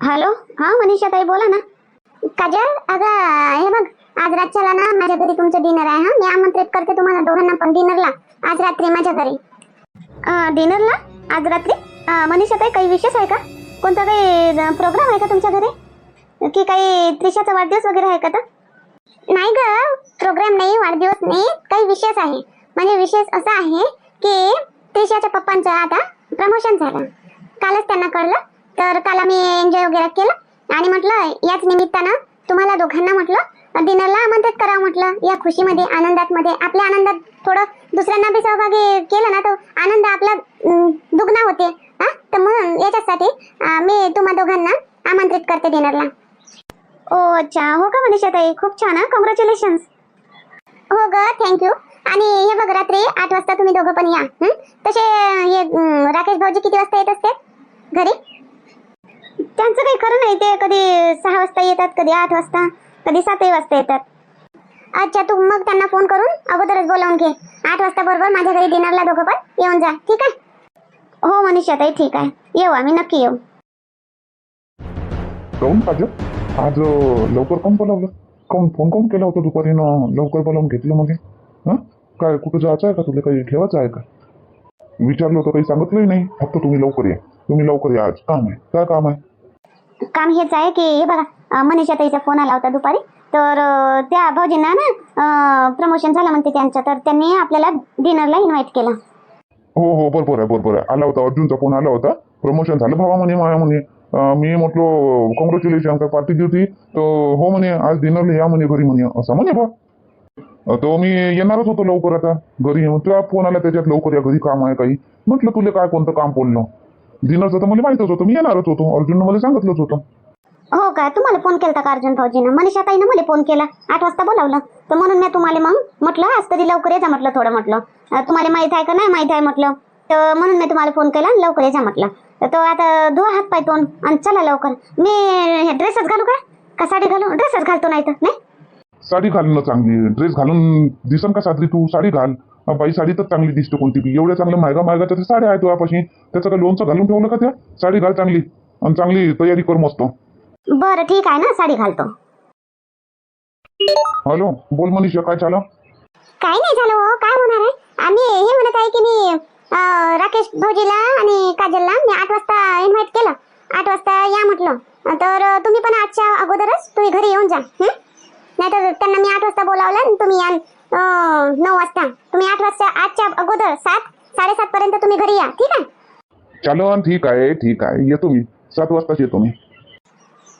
Hello? हा मनीषा ताई बोला ना. काजल अगं हे बघ आज रातच्याला ना माझ्या घरी तुमचं डिनर आहे हा. मी आमंत्रित करते तुम्हाला दोघांना पण डिनरला आज रात्री माझ्या घरी. डिनरला आज रात्री? मनीषा ताई काही विशेष आहे का? कोणता काही प्रोग्राम आहे का तुमच्या घरी? की काही त्रिशाचा वाढदिवस वगैरे आहे का तर? नाही ग प्रोग्राम नाही वाढदिवस नाही काही विशेष आहे. म्हणजे विशेष असा आहे की त्रिशाच्या पप्पांचं आता प्रमोशन झालं. कालच त्यांना कळलं. तर काल आम्ही एन्जॉय वगैरे केलं. आणि म्हटलं याच निमित्तानं तुम्हाला दोघांना म्हटलं डिनरला आमंत्रित करावं म्हटलं. या खुशीमध्ये आनंदात मध्ये आपल्या आनंदात थोडं दुसऱ्यांना बी सहभागी केलं ना तो आनंद आपला दुगना होते. हा? तर म्हणून याच्यासाठी मी तुम्हा दोघांना आमंत्रित करते डिनरला ओ अच्छा. हो का मनीषा ताई खूप छान हा? कॉंग्रॅच्युलेशन हो ग थँक्यू आणि हे बघ रात्री आठ वाजता तुम्ही दोघं पण या. तसे हे राकेश भाऊजी किती वाजता येत असते घरी? त्यांचं काही खरं नाही ते कधी सहा वाजता येतात कधी आठ वाजता कधी सातही वाजता येतात. अच्छा तू मग त्यांना फोन करून अगोदरच बोलावून घे. आठ वाजता बरोबर माझ्या घरी डिनरला दोघं पण येऊन जा ठीक आहे? हो मनीषा ताई ठीक आहे. येऊ आम्ही नक्की येऊ. काऊन पाहिजे आज लवकर कोण बोलावलं? काऊन फोन कोण केला होता दुपारी? लवकर बोलावून घेतलं मग हां? काय कुठं जायचं आहे का तुला? काही ठेवायचं आहे का? विचारलं होतं काही सांगितलंही नाही. फक्त तुम्ही लवकर या. तुम्ही लवकर या. आज काम आहे. काय काम आहे? काम हेच आहे की हे बघा मनीषा ताईचा फोन आला होता दुपारी. तर अं, त्या भाऊजींना ना प्रमोशन झालं म्हणते त्यांचं. तर त्यांनी आपल्याला डिनरला इन्व्हाइट केलं. हो हो बरोबर आहे बरोबर आहे. आला होता अर्जुनचा फोन आला होता. प्रमोशन झालं भावा म्हणे माया म्हणे. अं, मी म्हटलं कॉंग्रॅच्युलेशन काय पार्टी दिली तर हो म्हणे आज डिनरला या म्हणे घरी म्हणे. असं म्हणे बा अं, तो मी येणारच होतो लवकर आता घरी. तुला फोन आला त्याच्यात लवकर या घरी काम आहे काही. म्हटलं तुला काय कोणतं काम बोललं डिनरचं तर मला माहितच होतं. मी येणारच होतो. अर्जुननं मला सांगितलंच होतं. हो का? तुम्हाला फोन केला का अर्जुन भाऊजीनं? मनीषा ताईनं मला फोन केला. आठ वाजता बोलावलं. तर म्हणून मी तुम्हाला मग म्हटलं आज तरी लवकर ये जा म्हटलं थोडं म्हटलं. अं, तुम्हाला माहीत आहे का? नाही माहीत आहे म्हटलं. तर म्हणून मी तुम्हाला फोन केला आणि लवकर ये जा म्हटलं. तर तो आता धुवा हात पाय तोंड आणि चला लवकर. मी ड्रेसच घालू का? का साडी घालू? ड्रेसच घालतो नाही तर नाही? साडी घालणं चांगली ड्रेस घालून दिसन का साजरी तू? साडी घाल. बाई साडी तर चांगली दिसते कोणती बी. एवढ्या चांगल्या महागा महागाच्या त्या साड्या आहेत तुझ्यापाशी. त्याचं काय लोणचं घालून ठेवलं का त्या? साडी घाल चांगली. आणि चांगली तयारी कर मस्त. बरं ठीक आहे ना. साडी घालतो. हॅलो बोल मनीषा काय चालं काही नाही झालं हो. काय होणार आहे? आम्ही हे म्हणत आहे की मी अं, राकेश भाऊजीला आणि काजलला मी आठ वाजता इन्व्हाइट केलं. आठ वाजता या म्हटलं. तर अं, तुम्ही पण आजच्या अगोदरच तुम्ही घरी येऊन जा नाही तर त्यांना मी आठ वाजता बोलावलं आणि तुम्ही या. अं, नऊ वाजता. तुम्ही आठ वाजता आजच्या अगोदर सात साडेसात पर्यंत तुम्ही घरी या ठीक आहे? चालन ठीक आहे ठीक आहे. येतो मी. सात वाजताच येतो मी.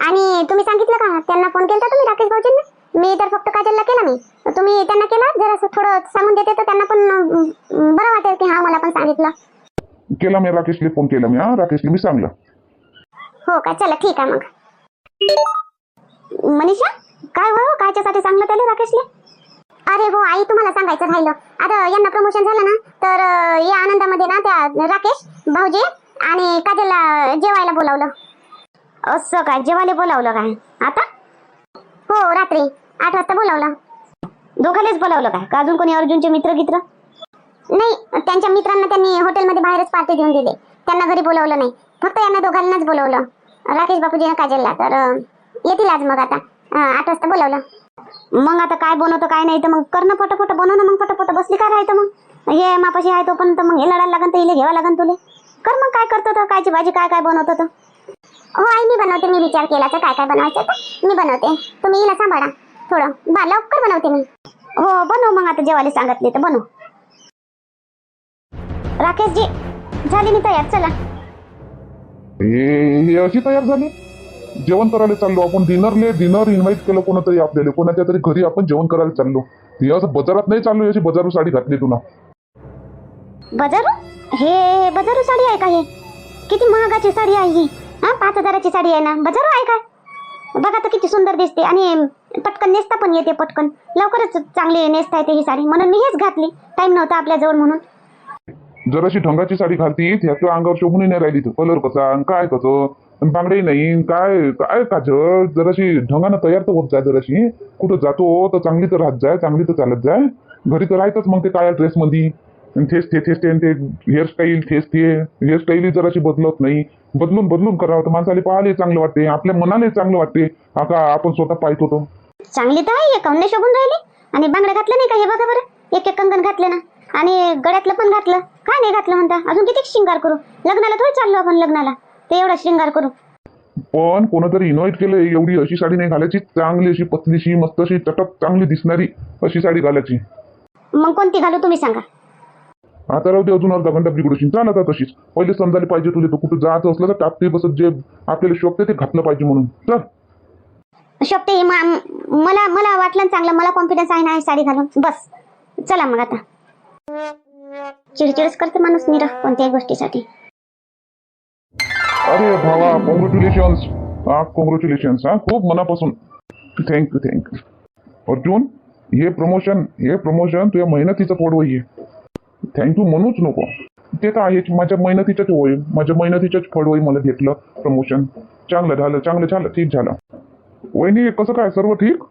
आणि तुम्ही सांगितलं का? त्यांना फोन केला तुम्ही राकेश भाऊजींना? मी तर फक्त काजलला केला मी. तुम्ही त्यांना केला? जरा थोडं सांगून देते तर त्यांना पण बरं वाटेल की हा मला पण सांगितलं. केला मी राकेशला फोन केला मी. हा राकेशला मी सांगलं. हो का? चला ठीक आहे मग. मनीषा काय हो? कायच्यासाठी सांगलं त्याला राकेशले? अरे हो आई तुम्हाला सांगायचं राहिलं. आता यांना प्रमोशन झालं ना तर या आनंदामध्ये ना त्या राकेश भाऊजी आणि काजलला जेवायला बोलावलं. असं काय जेवायला बोलावलं काय? आता? हो रात्री आठ वाजता बोलावलं. दोघालेच बोलावलं काय? का अजून कोणी अर्जुनचे मित्र गित्र नाही त्यांच्या मित्रांना त्यांनी हॉटेलमध्ये बाहेरच पार्टी देऊन दिली. त्यांना घरी बोलावलं नाही. फक्त यांना दोघांनाच बोलवलं. राकेश बापूजीनं काजलला. तर येतील आज मग आता. आठ वाजता बोलावलं. मग आता काय बनवतं काय नाही तर मग करणं पटपट बनव ना मग पटपट. बसली काय राहायचं मग? हे मापाशी आहे तोपर्यंत मग हे लढायला लागन तर इले घ्यावं लागन तुले. कर मग काय करतो तर कायची भाजी काय काय बनवतो तर हो आई मी बनवते मी विचार केला तर काय काय बनवायचं तर मी बनवते. तुम्ही हिला सांभाळा थोडं. बा लवकर बनवते मी. हो बनव मग आता जेवायला सांगितले तर बनव. राकेशजी झाली मी तयार चला. अशी तयार झाली? जेवण करायला चाललो. आपण डिनरले डिनर इन्व्हाइट केलं कोणातरी आपल्याला. कोणाच्या तरी घरी आपण जेवण करायला चाललो. हे असं बाजारात नाही चाललो अशी बाजारू साडी घातली तुला. बजारू? हे बजारू साडी आहे का हे? किती महागाची साडी आहे ही? हा पाच हजाराची साडी आहे ना. बजारू आहे का? बघा तर किती सुंदर दिसते. आणि पटकन नेसता पण येते पटकन. लवकरच चांगली नेसता येते ही साडी. म्हणून मी हेच घातली. टाइम नव्हता आपल्याजवळ म्हणून. जराशी ढंगाची साडी घालती त्याच्या अंगावर शोभून नाही राहिली तू कलर कसा काय कसं? बांगडी नाही काय काय काजळ? जराशी ढंगानं तयार तर होत जाय जराशी. कुठं जातो तर चांगली तर राहत जाय चांगली तर चालत जाय. घरी तर राहतच मग ते काळ्या ड्रेसमध्ये आणि ते तेच ते आणि ते हेअरस्टाईल तेच ते हेअरस्टाईल जराशी बदलत नाही. बदलून बदलून करावं तर माणसाला पाहायला चांगलं वाटते. आपल्या मनाला चांगलं वाटते. आता आपण स्वतः पाहत होतो. चांगली तर आहे काऊन शोभून राहिली. आणि बांगड्या घातलं नाही का हे बघा बरं? एक एक कंगन घातले ना. आणि गळ्यातलं पण घातलं. काय नाही घातलं म्हणता? अजून किती शिंगार करू? लग्नाला थोडी चाललो आपण लग्नाला. ते एवढा शिंगार करू. पण कोणतरी इन्व्हाइट केलं एवढी अशी साडी नाही घालायची. चांगली अशी पतलीशी मस्त अशी चटक चांगली दिसणारी अशी साडी घालायची. मग कोणती घालू तुम्ही सांगा. आता राहू दे अजून अर्धा घंटा बिघडूशी चाल आता तशीच. पहिले समजायला पाहिजे तुला तर कुठं जायचं असलं तर टापते बसत जे आपल्याला शोभते ते घातलं पाहिजे म्हणून. चल शोभते मला मला वाटलं चांगलं. मला कॉन्फिडन्स आहे ना साडी घालून. बस. चला मग आता. चिडचिडच करते माणूस निरा कोणत्याही गोष्टीसाठी. अरे भावा कॉंग्रॅच्युलेशन्स हा कॉंग्रॅच्युलेशन्स हा खूप मनापासून. थँक्यू थँक्यू अर्जुन हे प्रमोशन हे प्रमोशन तुझ्या मेहनतीचं पोडवं आहे. थँक्यू म्हणूच नको. ते तर आहेच. माझ्या मेहनतीच्याच होय माझ्या मेहनतीच्याच फळवई मला घेतलं प्रमोशन चांगलं झालं चांगलं झालं ठीक झालं. वहिनी कसं काय? सर्व ठीक?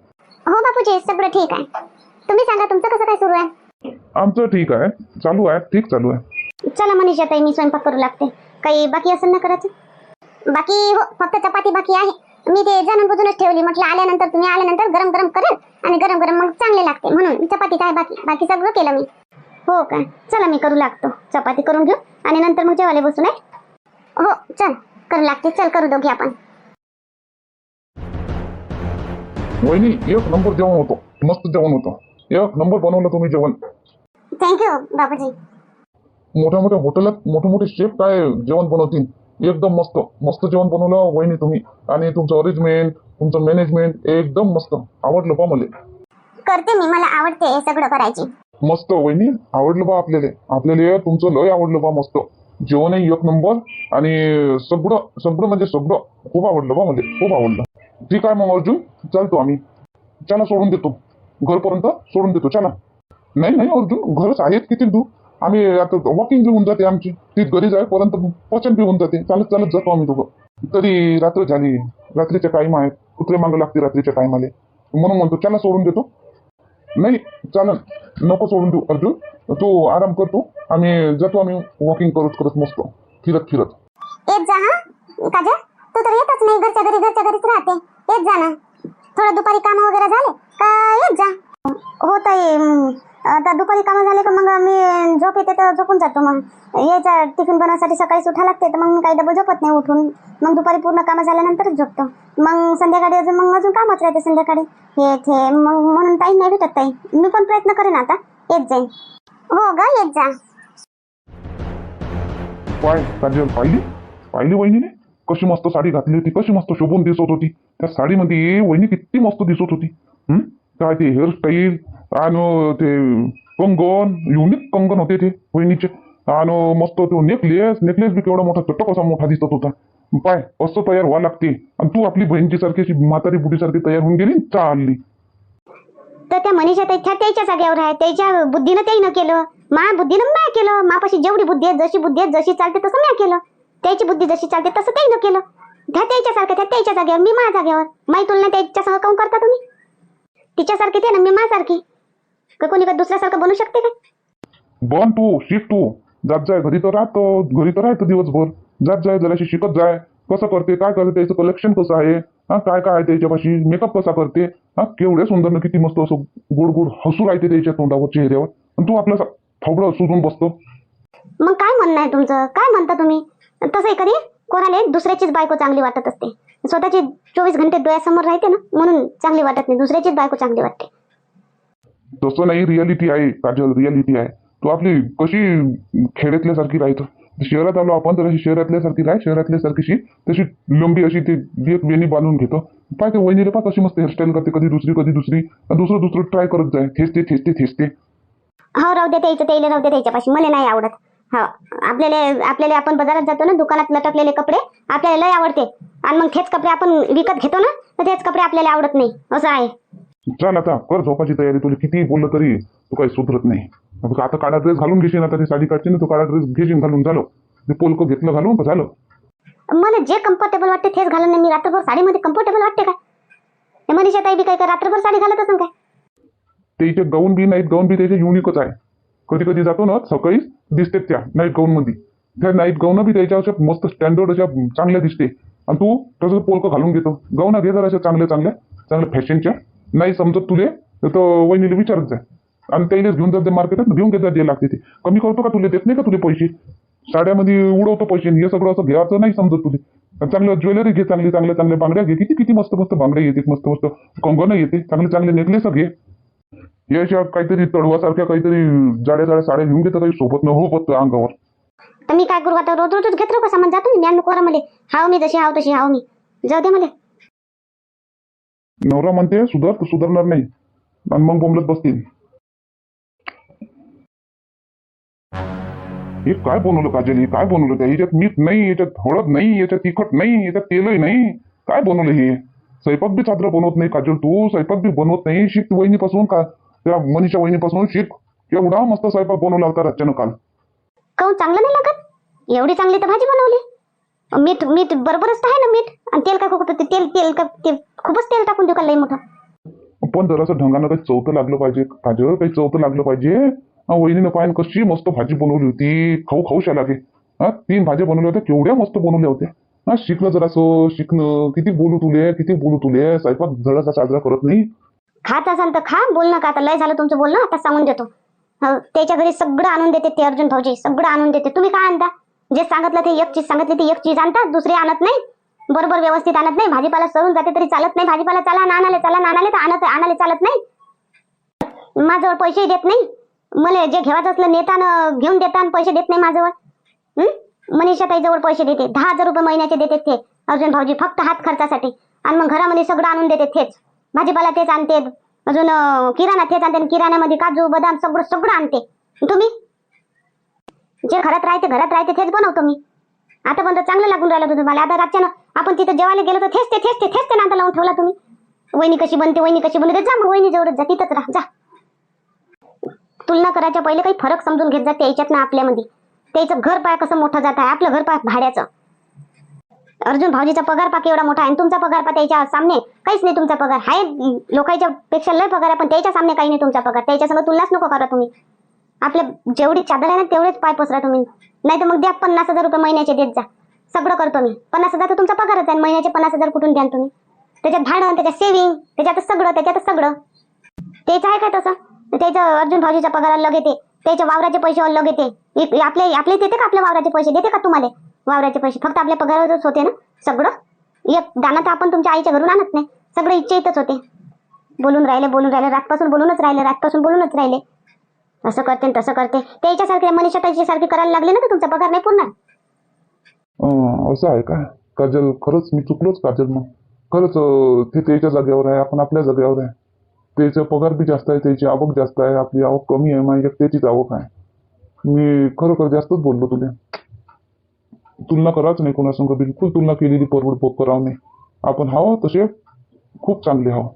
हो बापूजी सगळं ठीक आहे. तुम्ही सांगा तुमचं कसं काय सुरू आहे? आमचं ठीक आहे. चालू आहे. ठीक चालू आहे. चला मनीषा ताई मी स्वयंपाक करू लागते. काही बाकी असेल ना करायचं? बाकी हो फक्त चपाती बाकी आहे. मी ते जाणून बुजूनच ठेवली. म्हटलं आल्यानंतर तुम्ही आल्यानंतर गरम गरम करेल आणि गरम गरम मग चांगले लागते. म्हणून चपाती काय बाकी बाकी सगळं केलं मी. हो काय चला मी करू लागतो. चपाती करून घेऊ आणि नंतर मग जेवायला बसू नाही हो चल. करू लागते. चल करू दोघी आपण. वहिनी एक नंबर जेवण होतो. मस्त जेवण होतं. एक नंबर बनवलं तुम्ही जेवण. थँक्यू बापूजी मोठ्या मोठ्या हॉटेलात मोठे मोठे शेफ काय जेवण बनवतील? एकदम मस्त. मस्त जेवण बनवलं वहिनी तुम्ही. आणि तुमचं अरेंजमेंट तुमचं मॅनेजमेंट एकदम मस्त. आवडलं बा मला. करते मी मला आवडते हे सगळं करायची. मस्त वहिनी आवडलं बा आपल्याला. आपल्याला तुमचं लय आवडलं बा मस्त. जेवणही एक नंबर आणि सगळं सगळं म्हणजे सगळं खूप आवडलं बा मला. खूप आवडलं. ठीक आहे मग अर्जुन चालतो आम्ही. चला सोडून देतो. घरपर्यंत सोडून देतो चला नाही नाही अर्जुन घरच आहेत किती दूर आम्ही आता वॉकिंग बी होऊन जाते आमची. तीच घरी जाईपर्यंत पचन बी होऊन जाते. चालत चालत जातो आम्ही दोघं. तरी रात्र झाली. रात्रीच्या टाईम आहे कुत्रे मागं लागते रात्रीच्या टाईमाले म्हणून म्हणतो चला सोडून देतो. नाही चालन. नको सोडून देऊ अर्जुन. तू आराम करतो आम्ही जातो आम्ही वॉकिंग करत करत मस्त. फिरत फिरत. येत जा हा. काजल तू तर येतच नाही. घरच्या घरी घरच्या घरीच राहते. येत जा ना. थोडं दुपारी काम वगैरे झाले का? येत जा. हो ताई आता दुपारी कामं झाले का मग मी झोप येते तर झोपून जातो मग. यायचा टिफिन बनवण्यासाठी सकाळीच उठा लागते तर मग मी काही डबल झोपत नाही उठून. मग दुपारी पूर्ण कामं झाल्यानंतरच झोपतो. मग संध्याकाळी अजून मग अजून कामच राहते संध्याकाळी. हे मग म्हणून ताई नाही भेटत ताई. मी पण प्रयत्न करेन आता. येत जाईन. हो ग येत जा. पाय म्हणजे काजल पाहिली पाहिली वहिनीने? कशी मस्त साडी घातली होती कशी मस्त शोभून दिसत होती. त्या साडीमध्ये वहिनी किती मस्त दिसत होती. हं? काय ते हेअरस्टाईल आणि ते कंगन युनिक कंगन होते ते वहिनीचे आणि मस्त तो नेकलेस नेकलेस बी केवढा मोठा चटक असा मोठा दिसत होता पाय असं तयार व्हावं लागते आणि तू आपली बहिणीची सारखी अशी म्हातारी बुटीसारखी तयार होऊन गेली चालली तर त्या मनीषा ताई त्या त्याच्या जागेवर आहे त्याच्या बुद्धीनं त्याईनं केलं मा बुद्धीनं म्या केलं मापाशी जेवढी बुद्धी आहे जशी बुद्धी आहे जशी चालते तसं म्या केलं त्याची बुद्धी जशी चालते तसं त्याईनं केलं त्या त्याच्या सारखं त्या त्याच्या जागेवर मी माझ्या जागेवर माई तुलना त्याच्यासह संग काऊन करता तुम्ही तिच्यासारखी ते ना मी माझ्यासारखी का कोणी का दुसऱ्यासारखं बनू शकते का? बन तू शिक तू. जात जाय घरी तर राहतो घरी तर राहतो दिवसभर. जात जाय जराशी शिकत जाय. कसं करते काय करते त्याचं कलेक्शन कसं आहे? हा काय काय आहे त्याच्यापाशी? मेकअप कसा करते? हा केवढे सुंदर ना किती मस्त असं गोड गोड हसू राहते त्याच्या तोंडावर चेहऱ्यावर. आणि तू आपलं थोबडं सुजून बसतो. मग काय म्हणणं आहे तुमचं? काय म्हणता तुम्ही? तसंही कधी कोणाला दुसऱ्याचीच बायको चांगली वाटत असते. स्वतःची चोवीस घंटे डोळ्यासमोर राहते ना म्हणून चांगली वाटत नाही दुसऱ्याचीच बायको चांगली वाटते. तसं नाही रिअलिटी आहे काजल रिअलिटी आहे तू आपली कशी खेड्यातल्यासारखी राहतो. शहरात आलो आपण तर अशी शहरातल्यासारखी राह शहरातल्यासारखीशी तशी लंबी अशी ती एक वेणी बांधून घेतो. पाय ते वहिनीला पा अशी मस्त हेअरस्टाईल करते कधी दुसरी कधी दुसरी आणि दुसरं दुसरं ट्राय करत जाय. थेचते थेचते थेचते हो राहू दे त्याचं त्याला राहू दे त्याच्यापाशी. मला नाही आवडत. हो. आपल्याला आपल्याला आपण बाजारात जातो ना दुकानात लटकलेले कपडे आपल्याला लय आवडते. आणि मग तेच कपडे आपण विकत घेतो ना तर तेच कपडे आपल्याला आवडत नाही. असं आहे. चाल आता. कर झोपाची तयारी. तुला किती बोललं तरी तू काही सुधरत नाही. आता काळा ड्रेस घालून घेशील आता ती साडी काढशील ना तू काळा ड्रेस घेशील घालून. झालं. ते पोलकं घेतलं घालून झालं. मला जे कम्फर्टेबल वाटते तेच घालून नाही मी रात्रभर साडीमध्ये कम्फर्टेबल वाटते काय मनीषा ताई बी काय का रात्रभर साडी घालत असेल काय? ते इथे गाऊन बी नाहीत गाऊन बी त्याचे युनिकच आहे. कधी कधी जातो ना सकाळी दिसते त्या नाईट गाऊन मध्ये. त्या नाईट गाऊन बी त्याच्या अशा मस्त स्टँडर्ड अशा चांगल्या दिसते. आणि तू तसं पोलकं घालून घेतो. गाऊन घे जरा अशा चांगल्या चांगल्या चांगल्या फॅशनच्या नाही समजत तुले? तर तो वहिनीला विचारत जा. आणि त्याला घेऊन जाते मार्केटात घेऊन घेतात जे लागते ते. कमी करतो का तुले? देत नाही का तुले पैसे? साड्यामध्ये उडवतो पैसे हे सगळं असं घ्यायचं नाही समजत तुले. चांगलं ज्वेलरी घे चांगली चांगल्या चांगल्या बांगड्या घे. किती किती मस्त मस्त बांगड्या येते मस्त मस्त. कंगणं येते चांगले चांगले नेकलेस घे. हे काहीतरी तडवासारख्या काहीतरी जाड्या जाड्या साड्या घेऊन घेतात काही सोबत न हो पत्त अंगावर. तर मी काय करू आता रोज रोजच घेत राहू का सामान जातो मी नको मला. हाव मी जशी हाव तशी हाव मी. जाऊ दे मला. नवरा म्हणते सुधार तर सुधारणार नाही. आणि मग बोंबलत बसतील. हे काय बनवलं काजल हे काय बनवलं त्या? याच्यात मीठ नाही याच्यात हळद नाही याच्यात तिखट नाही याच्यात तेलही नाही. काय बनवलं हे? स्वयंपाक बी चादर बनवत नाही काजल तू. स्वयंपाक बी बनवत नाही. शिक वहिनीपासून का? त्या मनीषा वहिनीपासून शिक. एवढा मस्त स्वयंपाक बनवला होता रातच्यानं काल. काऊन चांगलं नाही लागत. एवढी चांगली तर भाजी बनवली. मीठ मीठ बरोबरच आहे ना मीठ? आणि तेल काय खूप तेल तेल का ते खूपच तेल टाकून देऊ का लई मोठं? पण जरासं ढंगानं काही चौथं लागलं पाहिजे. काजल काही चौथं लागलं पाहिजे. वहिनीनं पाहिजे कशी मस्त भाजी बनवली होती. खाऊ खाऊशा लागे हा तीन भाज्या बनवल्या होत्या. केवढ्या मस्त बनवल्या होत्या. हा शिकणं जरासं शिकणं. किती बोलू तुले किती बोलू तुले. स्वयंपाक जरासा साजरा करत नाही. खात असाल तर खा. बोल नका आता. लय झालं तुमचं बोलणं. आता सांगून देतो. हो, त्याच्या घरी सगळं आणून देते ते अर्जुन भाऊजी. सगळं आणून देते. तुम्ही काय आणता? जे सांगितलं ते एक चीज सांगितली ती एक चीज आणतात दुसरी आणत नाही. बरोबर व्यवस्थित आणत नाही. भाजीपाला सरून जाते तरी चालत नाही. भाजीपाला चला ना नानाले चला नानाले तर आणत आणाले चालत नाही. माझ्यावर पैसे देत नाही. मला जे घेवायचं असलं नेतानं घेऊन देता पैसे देत नाही माझ्यावर मनीषा ताई जवळ पैसे देते. दहा हजार रुपये महिन्याचे देते ते. अर्जुन भाऊजी फक्त हात खर्चासाठी. आणि मग घरामध्ये सगळं आणून देते तेच. भाजीपाला तेच आणते. अजून किराणा तेच आणते आणि किराण्यामध्ये काजू बदाम सगळं सगळं आणते. तुम्ही? जे घरात राहते घरात राहते तेच बनवतो मी. आता पण चांगलं लागून राहिलं तुम्ही मला. आता रातच्यानं आपण तिथं जेवायला गेलो तर थेच ते थेच ते थेच ते नांदा लावून ठेवला तुम्ही. वहिनी कशी बनते वहिनी कशी बनते जा मग वहिनी जवळच जा तिथंच राहा जा. तुलना करायच्या पहिले काही फरक समजून घेत जा त्याच्यात ना आपल्यामध्ये त्याचं घर पाय कसं मोठं जात आहे आपलं घर पाय भाड्याचं. अर्जुन भाऊजीचा पगार पाक एवढा मोठा आहे आणि तुमचा पगार पा त्याच्या सामने काहीच नाही तुमचा पगार. आहे लोकांच्या पेक्षा लय पगार आहे पण त्याच्या सामने काही नाही तुमचा पगार. त्याच्या तुलनाच नको करा तुम्ही. आपल्या जेवढी चादर आहे ना तेवढेच पाय पसरा तुम्ही. नाही तर मग द्या पन्नास हजार रुपये महिन्याचे देत जा. सगळं करतो मी. पन्नास हजार तर तुमचा पगारच आहे महिन्याचे पन्नास हजार कुठून द्याल तुम्ही? त्याच्यात भाडं त्याच्यात सेव्हिंग त्याच्यात सगळं त्याच्यात सगळं. त्याचं आहे का तसं? त्याचं अर्जुन भाऊजीच्या पगाराला अलग येते. त्याच्या वावराचे पैसे अलग येते. आपले आपले देते का आपल्या वावराचे पैसे? देते का तुम्हाला वावराचे पैसे? फक्त आपल्या पगारावरच होते ना सगळं? एक दाना तर आपण तुमच्या आईच्या घरून आणत नाही. सगळं इच्छा इथंच होते. बोलून राहिले बोलून राहिले. रातपासून बोलूनच राहिले रातपासून बोलूनच राहिले. असं करते तसं करते. त्याच्यासारखे मनीषा त्याची सारखी करायला लागले ना तर तुमचा पगार नाही पूर्ण. अं, असं आहे का? काजल खरंच मी चुकलोच काजल मग. खरंच अं, ते त्याच्या जागेवर आहे आपण आपल्या जागेवर आहे. त्याचा पगार बी जास्त आहे त्याची आवक जास्त आहे आपली आवक कमी आहे माझ्या त्याचीच आवक आहे. मी खरोखर जास्तच बोललो तुला. तुलना कराच नाही कोणासंग बिलकुल तुलना केलेली परवड पोक करावं नाही. आपण हवं तसे खूप चांगले हवं.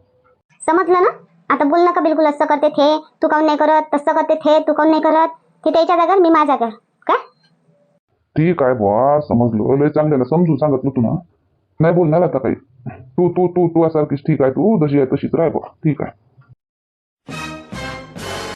समजलं ना? आता बोल नका बिलकुल असं करते थे तू काऊन नाही करत तसं करते थे तू काऊन नाही करत ते त्याच्या जागा मी माझ्या जागा काय? ठीक आहे बुवा समजलो. लय चांगल्याला समजून सांगितलं तू ना नाही बोलणार आता काही. तू तू तू तू सारखीच ठीक आहे तू जशी आहे तशीच राह बुवा ठीक आहे.